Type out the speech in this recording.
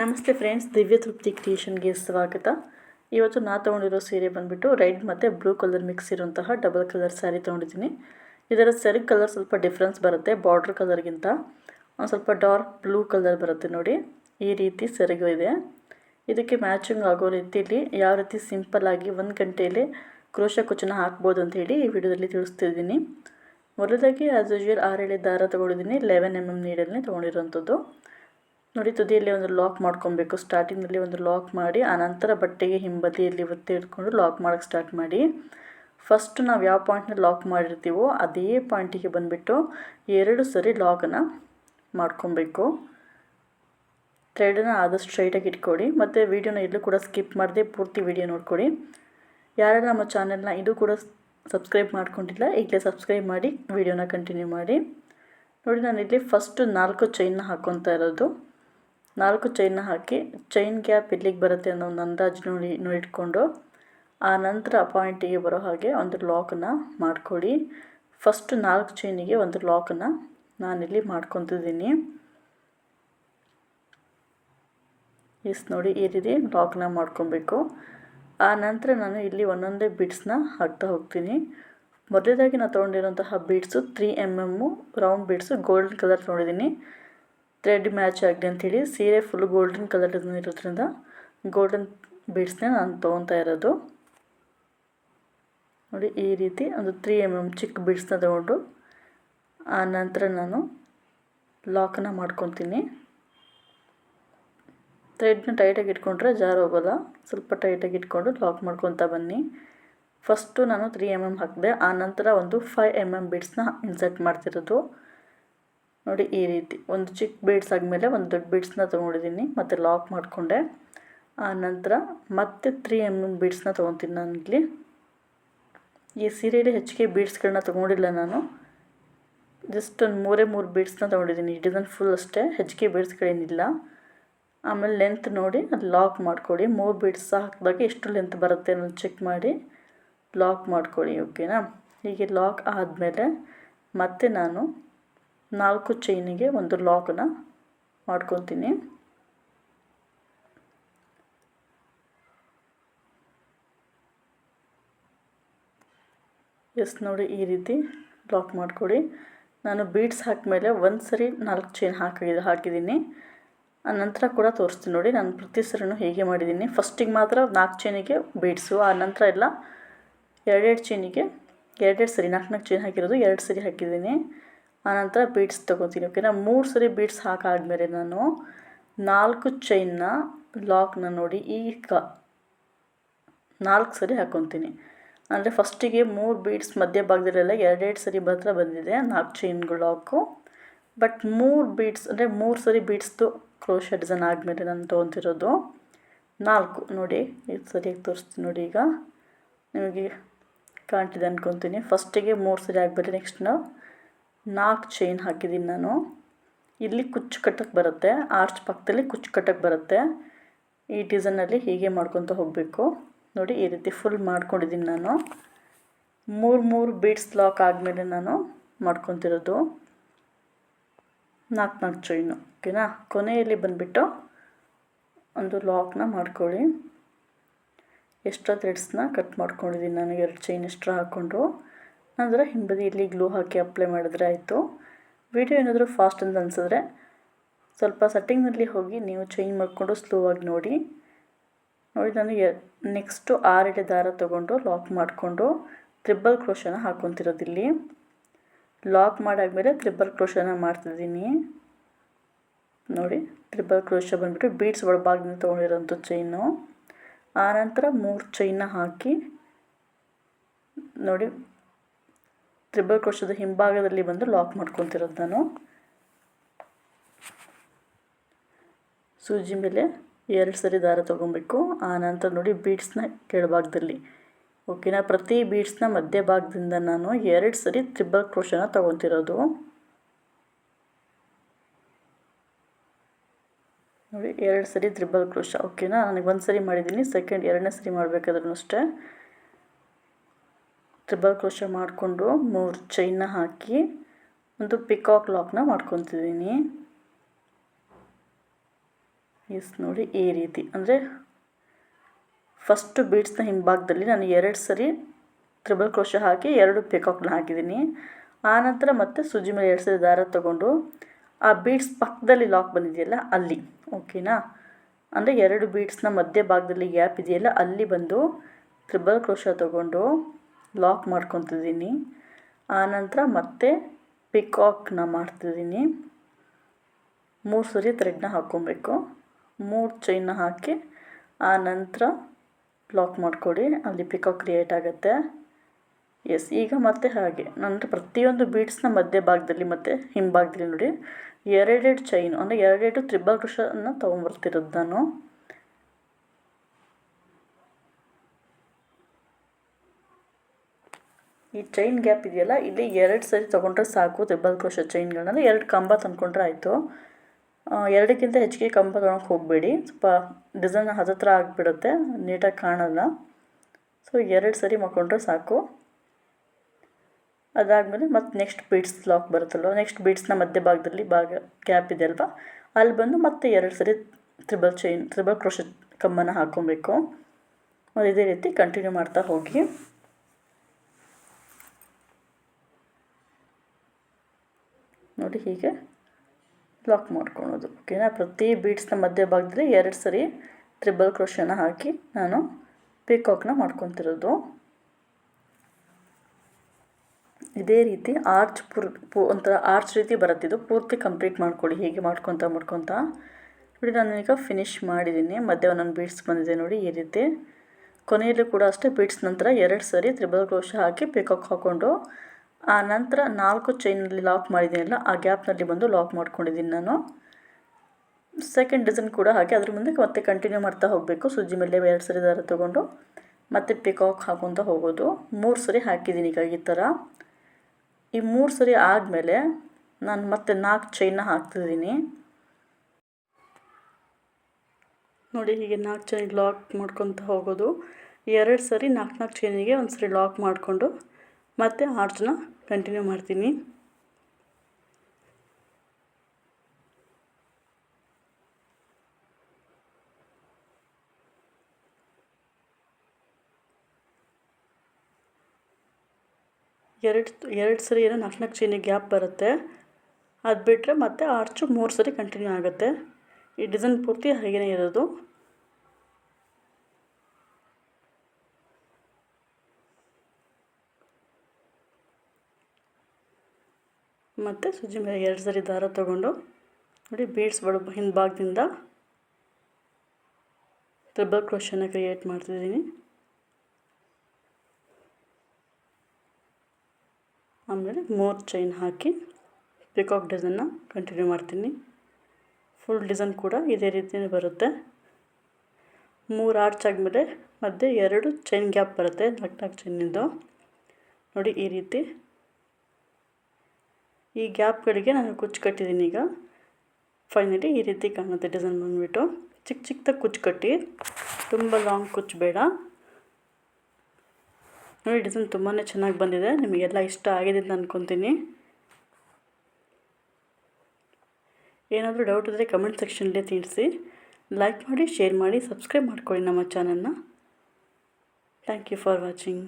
ನಮಸ್ತೆ ಫ್ರೆಂಡ್ಸ್, ದಿವ್ಯ ತೃಪ್ತಿ ಕ್ರಿಯೇಷನ್ಗೆ ಸ್ವಾಗತ. ಇವತ್ತು ನಾ ತೊಗೊಂಡಿರೋ ಸೀರೆ ಬಂದುಬಿಟ್ಟು ರೆಡ್ ಮತ್ತು ಬ್ಲೂ ಕಲರ್ ಮಿಕ್ಸ್ ಇರುವಂತಹ ಡಬಲ್ ಕಲರ್ ಸ್ಯಾರಿ ತೊಗೊಂಡಿದ್ದೀನಿ. ಇದರ ಸರಿ ಕಲರ್ ಸ್ವಲ್ಪ ಡಿಫ್ರೆನ್ಸ್ ಬರುತ್ತೆ ಬಾರ್ಡ್ರ್ ಕಲರ್ಗಿಂತ. ಒಂದು ಸ್ವಲ್ಪ ಡಾರ್ಕ್ ಬ್ಲೂ ಕಲರ್ ಬರುತ್ತೆ ನೋಡಿ, ಈ ರೀತಿ ಸೆರಗು ಇದೆ. ಇದಕ್ಕೆ ಮ್ಯಾಚಿಂಗ್ ಆಗೋ ರೀತಿಯಲ್ಲಿ ಯಾವ ರೀತಿ ಸಿಂಪಲ್ಲಾಗಿ ಒಂದು ಗಂಟೆಯಲ್ಲಿ ಕ್ರೋಶ ಕುಚ್ಚನ ಹಾಕ್ಬೋದು ಅಂತ ಹೇಳಿ ಈ ವಿಡಿಯೋದಲ್ಲಿ ತಿಳಿಸ್ತಿದ್ದೀನಿ. ಮೊದಲಾಗಿ ಆ್ಯಸ್ ಯೂಶ್ವಲ್ ಆರೇಳೆ ದಾರ ತೊಗೊಂಡಿದ್ದೀನಿ, ಲೆವೆನ್ ಎಂ ಎಂ ನೀಡಲ್ಲೇ ತೊಗೊಂಡಿರೋಂಥದ್ದು. ನೋಡಿ, ತುದಿಯಲ್ಲಿ ಒಂದು ಲಾಕ್ ಮಾಡ್ಕೊಬೇಕು. ಸ್ಟಾರ್ಟಿಂಗಲ್ಲಿ ಒಂದು ಲಾಕ್ ಮಾಡಿ ಆನಂತರ ಬಟ್ಟೆಗೆ ಹಿಂಬದಿಯಲ್ಲಿ ಒತ್ತಿ ಇಟ್ಕೊಂಡು ಲಾಕ್ ಮಾಡೋಕ್ಕೆ ಸ್ಟಾರ್ಟ್ ಮಾಡಿ. ಫಸ್ಟ್ ನಾವು ಯಾವ ಪಾಯಿಂಟ್ನ ಲಾಕ್ ಮಾಡಿರ್ತೀವೋ ಅದೇ ಪಾಯಿಂಟಿಗೆ ಬಂದುಬಿಟ್ಟು ಎರಡು ಸರಿ ಲಾಕನ್ನು ಮಾಡ್ಕೊಬೇಕು. ಥ್ರೆಡನ್ನ ಆದಷ್ಟು ಸ್ಟ್ರೈಟಾಗಿ ಇಟ್ಕೊಡಿ. ಮತ್ತು ವೀಡಿಯೋನ ಎಲ್ಲೂ ಕೂಡ ಸ್ಕಿಪ್ ಮಾಡದೆ ಪೂರ್ತಿ ವೀಡಿಯೋ ನೋಡ್ಕೊಡಿ. ಯಾರು ನಮ್ಮ ಚಾನೆಲ್ನ ಇದು ಕೂಡ ಸಬ್ಸ್ಕ್ರೈಬ್ ಮಾಡ್ಕೊಂಡಿಲ್ಲ, ಈಗಲೇ ಸಬ್ಸ್ಕ್ರೈಬ್ ಮಾಡಿ ವೀಡಿಯೋನ ಕಂಟಿನ್ಯೂ ಮಾಡಿ. ನೋಡಿ, ನಾನು ಇಲ್ಲಿ ಫಸ್ಟು ನಾಲ್ಕು ಚೈನ್ನ ಹಾಕ್ಕೊತಾ ಇರೋದು. ನಾಲ್ಕು ಚೈನ್ನ ಹಾಕಿ ಚೈನ್ ಗ್ಯಾಪ್ ಎಲ್ಲಿಗೆ ಬರುತ್ತೆ ಅನ್ನೋ ಒಂದು ಅಂದಾಜು ನೋಡಿ ಇಟ್ಕೊಂಡು ಆ ನಂತರ ಪಾಯಿಂಟಿಗೆ ಬರೋ ಹಾಗೆ ಒಂದು ಲಾಕನ್ನು ಮಾಡ್ಕೊಳ್ಳಿ. ಫಸ್ಟ್ ನಾಲ್ಕು ಚೈನಿಗೆ ಒಂದು ಲಾಕನ್ನು ನಾನಿಲ್ಲಿ ಮಾಡ್ಕೊತಿದ್ದೀನಿ. ಎಸ್ ನೋಡಿ, ಈ ರೀತಿ ಲಾಕ್ನ ಮಾಡ್ಕೊಬೇಕು. ಆ ನಂತರ ನಾನು ಇಲ್ಲಿ ಒಂದೊಂದೇ ಬೀಡ್ಸ್ನ ಹಾಕ್ತಾ ಹೋಗ್ತೀನಿ. ಮೊದಲೇದಾಗಿ ನಾನು ತೊಗೊಂಡಿರೋಂತಹ beads three M M round beads golden colour ತೊಗೊಂಡಿದ್ದೀನಿ ಥ್ರೆಡ್ ಮ್ಯಾಚ್ ಆಗಲಿ ಅಂಥೇಳಿ ಸೀರೆ ಫುಲ್ ಗೋಲ್ಡನ್ ಕಲರ್ ಇರೋದ್ರಿಂದ ಗೋಲ್ಡನ್ ಬೀಡ್ಸ್ನೇ ನಾನು ತೊಗೊತಾ ಇರೋದು. ನೋಡಿ, ಈ ರೀತಿ ಒಂದು ತ್ರೀ ಎಂ ಎಂ ಚಿಕ್ಕ ಬೀಡ್ಸ್ನ ತಗೊಂಡು, ಆ ನಂತರ ನಾನು ಲಾಕನ್ನು ಮಾಡ್ಕೊತೀನಿ. ಥ್ರೆಡ್ನ ಟೈಟಾಗಿ ಇಟ್ಕೊಂಡ್ರೆ ಜಾರು ಹೋಗೋಲ್ಲ, ಸ್ವಲ್ಪ ಟೈಟಾಗಿ ಇಟ್ಕೊಂಡು ಲಾಕ್ ಮಾಡ್ಕೊತಾ ಬನ್ನಿ. ಫಸ್ಟು ನಾನು ತ್ರೀ ಎಂ ಎಂ ಹಾಕಿದೆ, ಆ ನಂತರ ಒಂದು ಫೈವ್ ಎಂ ಎಂ ಬೀಡ್ಸ್ನ ಇನ್ಸರ್ಟ್ ಮಾಡ್ತಿರೋದು. ನೋಡಿ ಈ ರೀತಿ ಒಂದು ಚಿಕ್ಕ ಬೀಡ್ಸ್ ಆದಮೇಲೆ ಒಂದು ದೊಡ್ಡ ಬೀಡ್ಸ್ನ ತೊಗೊಂಡಿದ್ದೀನಿ, ಮತ್ತು ಲಾಕ್ ಮಾಡಿಕೊಂಡೆ. ಆ ನಂತರ ಮತ್ತೆ ತ್ರೀ ಎಂ ಎಂ ಬೀಡ್ಸ್ನ ತೊಗೊತೀನಿ ನಾನು ಇಲ್ಲಿ. ಈ ಸೀರೆಯಲ್ಲಿ ಹೆಚ್ಚಿಗೆ ಬೀಡ್ಸ್ಗಳನ್ನ ತೊಗೊಂಡಿಲ್ಲ ನಾನು. ಜಸ್ಟ್ ಒಂದು ಮೂರೇ ಮೂರು ಬೀಡ್ಸ್ನ ತೊಗೊಂಡಿದ್ದೀನಿ ಡಿಸೈನ್ ಫುಲ್ ಅಷ್ಟೇ, ಹೆಚ್ಚಿಗೆ ಬೀಡ್ಸ್ಗಳೇನಿಲ್ಲ ಆಮೇಲೆ ಲೆಂತ್ ನೋಡಿ ಅದು ಲಾಕ್ ಮಾಡ್ಕೊಳ್ಳಿ. ಮೂರು ಬೀಡ್ಸ್ ಹಾಕಿದಾಗ ಎಷ್ಟು ಲೆಂತ್ ಬರುತ್ತೆ ಅನ್ನೋದು ಚೆಕ್ ಮಾಡಿ. ಲಾಕ್ ಮಾಡ್ಕೊಳ್ಳಿ ಓಕೆನಾ ಹೀಗೆ ಲಾಕ್ ಆದಮೇಲೆ ಮತ್ತೆ ನಾನು ನಾಲ್ಕು ಚೈನಿಗೆ ಒಂದು ಲಾಕನ್ನ ಮಾಡ್ಕೊತೀನಿ. ಎಸ್ ನೋಡಿ ಈ ರೀತಿ ಲಾಕ್ ಮಾಡಿಕೊಡಿ. ನಾನು ಬೀಡ್ಸ್ ಹಾಕಿದ್ಮೇಲೆ ಒಂದು ಸರಿ ನಾಲ್ಕು ಚೈನ್ ಹಾಕಿ ಹಾಕಿದ್ದೀನಿ ನಂತರ ಕೂಡ ತೋರಿಸ್ತೀನಿ ನೋಡಿ ನಾನು ಪ್ರತಿ ಸರಿನೂ ಹೇಗೆ ಮಾಡಿದ್ದೀನಿ ಫಸ್ಟಿಗೆ ಮಾತ್ರ ನಾಲ್ಕು ಚೈನಿಗೆ ಬೀಡ್ಸು, ಆ ನಂತರ ಎಲ್ಲ ಎರಡೆರಡು ಚೈನಿಗೆ ಎರಡೆರಡು ಸರಿ ನಾಲ್ಕು ನಾಲ್ಕು ಚೈನ್ ಹಾಕಿರೋದು ಎರಡು ಸರಿ ಹಾಕಿದ್ದೀನಿ ಆನಂತರ ಬೀಡ್ಸ್ ತೊಗೋತೀನಿ ಓಕೆನಾ ಮೂರು ಸರಿ ಬೀಡ್ಸ್ ಹಾಕಾದ್ಮೇಲೆ ನಾನು ನಾಲ್ಕು ಚೈನ್ನ ಲಾಕ್ನ ನೋಡಿ ಈಗ ನಾಲ್ಕು ಸರಿ ಹಾಕ್ಕೊತೀನಿ ಅಂದರೆ ಫಸ್ಟಿಗೆ ಮೂರು ಬೀಡ್ಸ್ ಮಧ್ಯ ಭಾಗದಲ್ಲೆಲ್ಲ ಎರಡೆರಡು ಸರಿ ಮಾತ್ರ ಬಂದಿದೆ, ನಾಲ್ಕು ಚೈನ್ಗಳು ಲಾಕು ಬಟ್ ಮೂರು ಬೀಡ್ಸ್ ಅಂದರೆ ಮೂರು ಸರಿ ಬೀಡ್ಸ್ದು ಕ್ರೋಶ ಡಿಸೈನ್ ಆದಮೇಲೆ ನಾನು ತೊಗೊತಿರೋದು ನಾಲ್ಕು. ನೋಡಿ, ಇದು ಸರಿಯಾಗಿ ತೋರಿಸ್ತೀನಿ ನೋಡಿ ಈಗ. ನಿಮಗೆ ಕಾಣ್ತಿದೆ ಅಂದ್ಕೊತೀನಿ ಫಸ್ಟಿಗೆ ಮೂರು ಸರಿ ಆಗಬೇಡಿ ನೆಕ್ಸ್ಟ್ ನಾವು ನಾಲ್ಕು ಚೈನ್ ಹಾಕಿದ್ದೀನಿ ನಾನು. ಇಲ್ಲಿ ಕುಚ್ಚು ಕಟ್ಟಕ್ಕೆ ಬರುತ್ತೆ ಆರ್ಚ್ ಪಕ್ಕದಲ್ಲಿ ಕುಚ್ಚು ಕಟ್ಟಕ್ಕೆ ಬರುತ್ತೆ. ಈ ಡಿಸೈನಲ್ಲಿ ಹೀಗೆ ಮಾಡ್ಕೊತ ಹೋಗಬೇಕು. ನೋಡಿ, ಈ ರೀತಿ ಫುಲ್ ಮಾಡ್ಕೊಂಡಿದ್ದೀನಿ ನಾನು. ಮೂರು ಮೂರು ಬೀಡ್ಸ್ ಲಾಕ್ ಆದಮೇಲೆ ನಾನು ಮಾಡ್ಕೊತಿರೋದು. ನಾಲ್ಕು ನಾಲ್ಕು ಚೈನು ಓಕೆನಾ ಕೊನೆಯಲ್ಲಿ ಬಂದುಬಿಟ್ಟು ಒಂದು ಲಾಕ್ನ ಮಾಡ್ಕೊಳ್ಳಿ. ಎಕ್ಸ್ಟ್ರಾ ಥ್ರೆಡ್ಸ್ನ ಕಟ್ ಮಾಡ್ಕೊಂಡಿದ್ದೀನಿ ನಾನು, ಎರಡು ಚೈನ್ ಎಕ್ಸ್ಟ್ರಾ ಹಾಕ್ಕೊಂಡು ನಂತರ ಹಿಂಬದಿಯಲ್ಲಿ ಗ್ಲೂ ಹಾಕಿ ಅಪ್ಲೈ ಮಾಡಿದ್ರೆ ಆಯಿತು. ವಿಡಿಯೋ ಏನಾದರೂ ಫಾಸ್ಟ್ ಅಂತ ಅನಿಸಿದ್ರೆ ಸ್ವಲ್ಪ ಸೆಟ್ಟಿಂಗ್ನಲ್ಲಿ ಹೋಗಿ ನೀವು ಚೇಂಜ್ ಮಾಡಿಕೊಂಡು ಸ್ಲೋ ಆಗಿ ನೋಡಿ. ನೋಡಿ ನಾನು ನೆಕ್ಸ್ಟು ಆರೆಡೆ ದಾರ ತೊಗೊಂಡು ಲಾಕ್ ಮಾಡಿಕೊಂಡು ತ್ರಿಬ್ಬಲ್ ಕ್ರೋಶನ ಹಾಕ್ಕೊತಿರೋದಿಲ್ಲಿ ಲಾಕ್ ಮಾಡಾದಮೇಲೆ ತ್ರಿಬ್ಬಲ್ ಕ್ರೋಶನ ಮಾಡ್ತಿದ್ದೀನಿ. ನೋಡಿ ತ್ರಿಬಲ್ ಕ್ರೋಶ ಬಂದುಬಿಟ್ಟು ಬೀಡ್ಸ್ ಒಳಭಾಗದಿಂದ ತೊಗೊಂಡಿರೋಂಥ ಚೈನು ಆನಂತರ ಮೂರು ಚೈನ್ನ ಹಾಕಿ ನೋಡಿ ತ್ರಿಬಲ್ ಕ್ರೋಶದ ಹಿಂಭಾಗದಲ್ಲಿ ಬಂದು ಲಾಕ್ ಮಾಡ್ಕೊತಿರೋದು ನಾನು ಸೂಜಿ ಮೇಲೆ ಎರಡು ಸರಿ ದಾರ ತೊಗೊಬೇಕು. ಆ ನಂತರ ನೋಡಿ ಬೀಡ್ಸ್ನ ಕೆಳಭಾಗದಲ್ಲಿ. ಓಕೆನಾ? ಪ್ರತಿ ಬೀಡ್ಸ್ನ ಮಧ್ಯ ಭಾಗದಿಂದ ನಾನು ಎರಡು ಸರಿ ತ್ರಿಬಲ್ ಕ್ರೋಶನ ತೊಗೊತಿರೋದು. ನೋಡಿ, ಎರಡು ಸರಿ ತ್ರಿಬಲ್ ಕ್ರೋಶ ಓಕೆನಾ? ನನಗೆ ಒಂದು ಸರಿ ಮಾಡಿದ್ದೀನಿ. ಸೆಕೆಂಡ್ ಎರಡನೇ ಸರಿ ಮಾಡಬೇಕಾದ್ರೂ ಅಷ್ಟೇ. ಟ್ರಿಬಲ್ ಕ್ರೋಶ ಮಾಡಿಕೊಂಡು ಮೂರು ಚೈನ್ನ ಹಾಕಿ ಒಂದು ಪಿಕಾಕ್ ಲಾಕ್ನ ಮಾಡ್ಕೊತಿದ್ದೀನಿ. ಎಸ್ ನೋಡಿ ಈ ರೀತಿ. ಅಂದರೆ ಫಸ್ಟು ಬೀಡ್ಸ್ನ ಹಿಂಭಾಗದಲ್ಲಿ ನಾನು ಎರಡು ಸರಿ ತ್ರಿಬಲ್ ಕ್ರೋಶ ಹಾಕಿ ಎರಡು ಪಿಕಾಕ್ನ ಹಾಕಿದ್ದೀನಿ. ಆನಂತರ ಮತ್ತೆ ಸುಜಿ ಮೇಲೆ ಎರಡು ಸರಿ ದಾರ ತಗೊಂಡು ಆ ಬೀಡ್ಸ್ ಪಕ್ಕದಲ್ಲಿ ಲಾಕ್ ಬಂದಿದೆಯಲ್ಲ ಅಲ್ಲಿ ಓಕೆನಾ ಅಂದರೆ ಎರಡು ಬೀಡ್ಸ್ನ ಮಧ್ಯ ಭಾಗದಲ್ಲಿ ಗ್ಯಾಪ್ ಇದೆಯಲ್ಲ ಅಲ್ಲಿ ಬಂದು ತ್ರಿಬಲ್ ಕ್ರೋಶ ತಗೊಂಡು ಲಾಕ್ ಮಾಡ್ಕೊತಿದ್ದೀನಿ. ಆನಂತರ ಮತ್ತೆ ಪಿಕಾಕ್ನ ಮಾಡ್ತಿದ್ದೀನಿ. ಮೂರು ಸರಿ ಥ್ರೆಡ್ನ ಹಾಕ್ಕೊಬೇಕು. ಮೂರು ಚೈನ್ನ ಹಾಕಿ ಆನಂತರ ನಂತರ ಲಾಕ್ ಮಾಡಿಕೊಡಿ, ಅಲ್ಲಿ ಪಿಕಾಕ್ ಕ್ರಿಯೇಟ್ ಆಗುತ್ತೆ. ಎಸ್, ಈಗ ಮತ್ತೆ ಹಾಗೆ. ನಂತರ ಪ್ರತಿಯೊಂದು ಬೀಡ್ಸ್ನ ಮಧ್ಯ ಭಾಗದಲ್ಲಿ ಮತ್ತು ಹಿಂಭಾಗದಲ್ಲಿ ನೋಡಿ, ಎರಡೆರಡು ಚೈನು, ಅಂದರೆ ಎರಡೆರಡು ತ್ರಿಬಲ್ ಕೃಷನ್ನು ತೊಗೊಂಬರ್ತಿರೋದು ನಾನು. ಈ ಚೈನ್ ಗ್ಯಾಪ್ ಇದೆಯಲ್ಲ? ಇಲ್ಲಿ ಎರಡು ಸರಿ ತೊಗೊಂಡ್ರೆ ಸಾಕು ತ್ರಿಬಲ್ ಕ್ರೋಶ ಚೈನ್ಗಳನ್ನ ಎರಡು ಕಂಬ ತಂದ್ಕೊಂಡ್ರೆ ಆಯಿತು. ಎರಡಕ್ಕಿಂತ ಹೆಚ್ಚಿಗೆ ಕಂಬ ತೊಗೊಳಕ್ಕೆ ಹೋಗಬೇಡಿ. ಸ್ವಲ್ಪ ಡಿಸೈನ್ ಹತ್ತತ್ರ ಆಗಿಬಿಡುತ್ತೆ, ನೀಟಾಗಿ ಕಾಣಲ್ಲ. ಸೊ ಎರಡು ಸರಿ ಮಾಡ್ಕೊಂಡ್ರೆ ಸಾಕು. ಅದಾದಮೇಲೆ ಮತ್ತು ನೆಕ್ಸ್ಟ್ ಬೀಡ್ಸ್ ಲಾಕ್ ಬರುತ್ತಲ್ವ? ನೆಕ್ಸ್ಟ್ ಬೀಡ್ಸ್ನ ಮಧ್ಯ ಭಾಗದಲ್ಲಿ ಭಾಗ ಗ್ಯಾಪ್ ಇದೆ ಅಲ್ವಾ? ಅಲ್ಲಿ ಬಂದು ಮತ್ತೆ ಎರಡು ಸರಿ ತ್ರಿಬಲ್ ಚೈನ್ ತ್ರಿಬಲ್ ಕ್ರೋಶ ಕಂಬನ ಹಾಕ್ಕೊಬೇಕು. ಇದೇ ರೀತಿ ಕಂಟಿನ್ಯೂ ಮಾಡ್ತಾ ಹೋಗಿ. ನೋಡಿ ಹೀಗೆ ಲಾಕ್ ಮಾಡ್ಕೊಳೋದು ಓಕೆನಾ ಪ್ರತಿ ಬೀಡ್ಸ್ನ ಮಧ್ಯ ಭಾಗದಲ್ಲಿ ಎರಡು ಸರಿ ತ್ರಿಬಲ್ ಕ್ರೋಶನ ಹಾಕಿ ನಾನು ಪಿಕಾಕ್ನ ಮಾಡ್ಕೊತಿರೋದು. ಇದೇ ರೀತಿ ಆರ್ಚ್ ಪುರ್, ಪೂ, ಒಂಥರ ಆರ್ಚ್ ರೀತಿ ಬರುತ್ತಿದ್ದು ಪೂರ್ತಿ ಕಂಪ್ಲೀಟ್ ಮಾಡ್ಕೊಳ್ಳಿ. ಹೀಗೆ ಮಾಡ್ಕೊತ ಮಾಡ್ಕೊತ. ನೋಡಿ ನಾನು ಈಗ ಫಿನಿಶ್ ಮಾಡಿದ್ದೀನಿ. ಮಧ್ಯ ಒಂದೊಂದು ಬೀಡ್ಸ್ ಬಂದಿದೆ ನೋಡಿ ಈ ರೀತಿ. ಕೊನೆಯಲ್ಲೂ ಕೂಡ ಅಷ್ಟೇ ಬೀಡ್ಸ್ ನಂತರ ಎರಡು ಸರಿ ತ್ರಿಬಲ್ ಕ್ರೋಶ ಹಾಕಿ ಪಿಕಾಕ್ ಹಾಕ್ಕೊಂಡು ಆ ನಂತರ ನಾಲ್ಕು ಚೈನಲ್ಲಿ ಲಾಕ್ ಮಾಡಿದ್ದೀನಲ್ಲ, ಆ ಗ್ಯಾಪ್ನಲ್ಲಿ ಬಂದು ಲಾಕ್ ಮಾಡ್ಕೊಂಡಿದ್ದೀನಿ ನಾನು. ಸೆಕೆಂಡ್ ಡಿಸೈನ್ ಕೂಡ ಹಾಗೆ, ಅದ್ರ ಮುಂದೆ ಮತ್ತೆ ಕಂಟಿನ್ಯೂ ಮಾಡ್ತಾ ಹೋಗಬೇಕು. ಸುಜ್ಜಿ ಮೇಲೆ ಎರಡು ಸರಿ ದಾರ ತೊಗೊಂಡು ಮತ್ತೆ ಪಿಕಾಕ್ ಹಾಕೊತ ಹೋಗೋದು. ಮೂರು ಸರಿ ಹಾಕಿದ್ದೀನಿ ಈಗ ಈ ಥರ ಈ ಮೂರು ಸರಿ ಆದಮೇಲೆ ನಾನು ಮತ್ತೆ ನಾಲ್ಕು ಚೈನ್ನ ಹಾಕ್ತಿದ್ದೀನಿ. ನೋಡಿ ಹೀಗೆ ನಾಲ್ಕು ಚೈನ್ ಲಾಕ್ ಮಾಡ್ಕೊತ ಹೋಗೋದು. ಎರಡು ಸರಿ ನಾಲ್ಕು ನಾಲ್ಕು ಚೈನಿಗೆ ಒಂದು ಸರಿ ಲಾಕ್ ಮಾಡಿಕೊಂಡು ಮತ್ತು ಆರ್ಚನ್ನ ಕಂಟಿನ್ಯೂ ಮಾಡ್ತೀನಿ. ಎರಡು ಎರಡು ಸರಿ ಏನೋ ನಾಲ್ಕು ನಾಲ್ಕು ಚೈನಿಗೆ ಗ್ಯಾಪ್ ಬರುತ್ತೆ. ಅದು ಬಿಟ್ಟರೆ ಮತ್ತೆ ಆರ್ಚು ಮೂರು ಸರಿ ಕಂಟಿನ್ಯೂ ಆಗುತ್ತೆ. ಈ ಡಿಸೈನ್ ಪೂರ್ತಿ ಹಾಗೇ ಇರೋದು. ಮತ್ತು ಸುಜಿ ಮೇಲೆ ಎರಡು ಸರಿ ದಾರ ತೊಗೊಂಡು ನೋಡಿ ಬೀಡ್ಸ್ ಬಡ ಹಿಂಭಾಗದಿಂದ ಟ್ರಿಬಲ್ ಕ್ರೋಶನ ಕ್ರಿಯೇಟ್ ಮಾಡ್ತಿದ್ದೀನಿ. ಆಮೇಲೆ ಮೋರ್ ಚೈನ್ ಹಾಕಿ ಪಿಕಾಕ್ ಡಿಸೈನ್ನ ಕಂಟಿನ್ಯೂ ಮಾಡ್ತೀನಿ. ಫುಲ್ ಡಿಸೈನ್ ಕೂಡ ಇದೇ ರೀತಿಯೇ ಬರುತ್ತೆ. ಮೂರು ಆರ್ಚ್ ಆದಮೇಲೆ ಮಧ್ಯೆ ಎರಡು ಚೈನ್ ಗ್ಯಾಪ್ ಬರುತ್ತೆ, ನಾಲ್ಕು ನಾಲ್ಕು ಚೈನಿಂದು ನೋಡಿ ಈ ರೀತಿ ಈ ಗ್ಯಾಪ್ಗಳಿಗೆ ನಾನು ಕುಚ್ಚು ಕಟ್ಟಿದ್ದೀನಿ ಈಗ. ಫೈನಲಿ ಈ ರೀತಿ ಕಾಣುತ್ತೆ ಡಿಸೈನ್ ಬಂದುಬಿಟ್ಟು. ಚಿಕ್ಕ ಚಿಕ್ಕದಾಗಿ ಕುಚ್ಚು ಕಟ್ಟಿ. ತುಂಬ ಲಾಂಗ್ ಕುಚ್ಚು ಬೇಡ. ನೋಡಿ, ಡಿಸೈನ್ ತುಂಬಾ ಚೆನ್ನಾಗಿ ಬಂದಿದೆ. ನಿಮಗೆಲ್ಲ ಇಷ್ಟ ಆಗಿದೆ ಅಂತ ಅಂದ್ಕೊತೀನಿ ಏನಾದರೂ ಡೌಟ್ ಇದ್ದರೆ ಕಮೆಂಟ್ ಸೆಕ್ಷನಲ್ಲಿ ತಿಳಿಸಿ. ಲೈಕ್ ಮಾಡಿ, ಶೇರ್ ಮಾಡಿ, ಸಬ್ಸ್ಕ್ರೈಬ್ ಮಾಡ್ಕೊಳ್ಳಿ ನಮ್ಮ ಚಾನಲ್ನ. Thank you for watching.